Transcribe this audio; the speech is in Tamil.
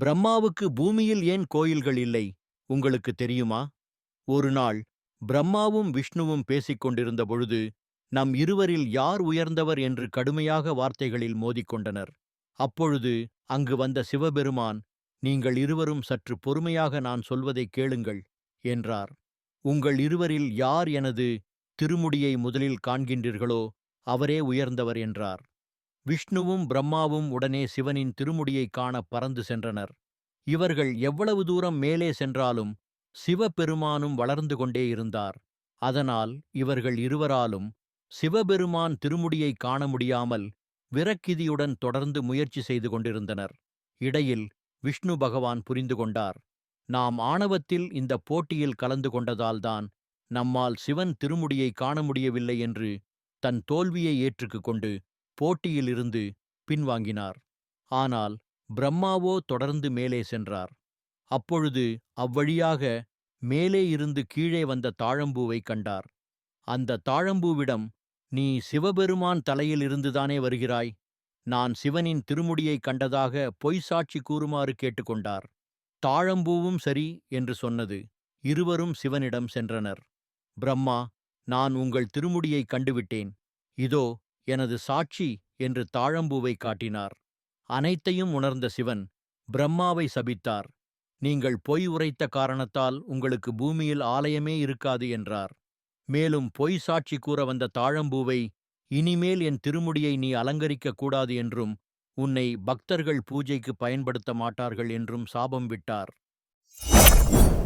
பிரம்மாவுக்கு பூமியில் ஏன் கோயில்கள் இல்லை? உங்களுக்கு தெரியுமா? ஒரு நாள் பிரம்மாவும் விஷ்ணுவும் பேசிக் கொண்டிருந்த பொழுது நம் இருவரில் யார் உயர்ந்தவர் என்று கடுமையாக வார்த்தைகளில் மோதிக்கொண்டனர். அப்பொழுது அங்கு வந்த சிவபெருமான் நீங்கள் இருவரும் சற்று பொறுமையாக நான் சொல்வதைக் கேளுங்கள் என்றார். உங்கள் இருவரில் யார் எனது திருமுடியை முதலில் காண்கின்றீர்களோ அவரே உயர்ந்தவர் என்றார். விஷ்ணுவும் பிரம்மாவும் உடனே சிவனின் திருமுடியைக் காண பறந்து சென்றனர். இவர்கள் எவ்வளவு தூரம் மேலே சென்றாலும் சிவபெருமானும் வளர்ந்து கொண்டே இருந்தார். அதனால் இவர்கள் இருவராலும் சிவபெருமான் திருமுடியைக் காண முடியாமல் விரக்கிதியுடன் தொடர்ந்து முயற்சி செய்து கொண்டிருந்தனர். இடையில் விஷ்ணு பகவான் புரிந்து கொண்டார். நாம் ஆணவத்தில் இந்த போட்டியில் கலந்து கொண்டதால்தான் நம்மால் சிவன் திருமுடியை காண முடியவில்லை என்று தன் தோல்வியை ஏற்றுக்கு கொண்டு போட்டியிலிருந்து பின்வாங்கினார். ஆனால் பிரம்மாவோ தொடர்ந்து மேலே சென்றார். அப்பொழுது அவ்வழியாக மேலே இருந்து கீழே வந்த தாழம்பூவை கண்டார். அந்த தாழம்பூவிடம் நீ சிவபெருமான் தலையிலிருந்துதானே வருகிறாய்? நான் சிவனின் திருமுடியை கண்டதாக பொய் சாட்சி கூறுமாறு கேட்டுக்கொண்டார். தாழம்பூவும் சரி என்று சொன்னது. இருவரும் சிவனிடம் சென்றனர். பிரம்மா நான் உங்கள் திருமுடியை கண்டுவிட்டேன். இதோ எனது சாட்சி என்று தாழம்பூவை காட்டினார். அனைத்தையும் உணர்ந்த சிவன் பிரம்மாவை சபித்தார். நீங்கள் பொய் உரைத்த காரணத்தால் உங்களுக்கு பூமியில் ஆலயமே இருக்காது என்றார். மேலும் பொய் சாட்சி கூற வந்த தாழம்பூவை இனிமேல் என் திருமுடியை நீ அலங்கரிக்கக் கூடாது என்றும் உன்னை பக்தர்கள் பூஜைக்கு பயன்படுத்த மாட்டார்கள் என்றும் சாபம் விட்டார்.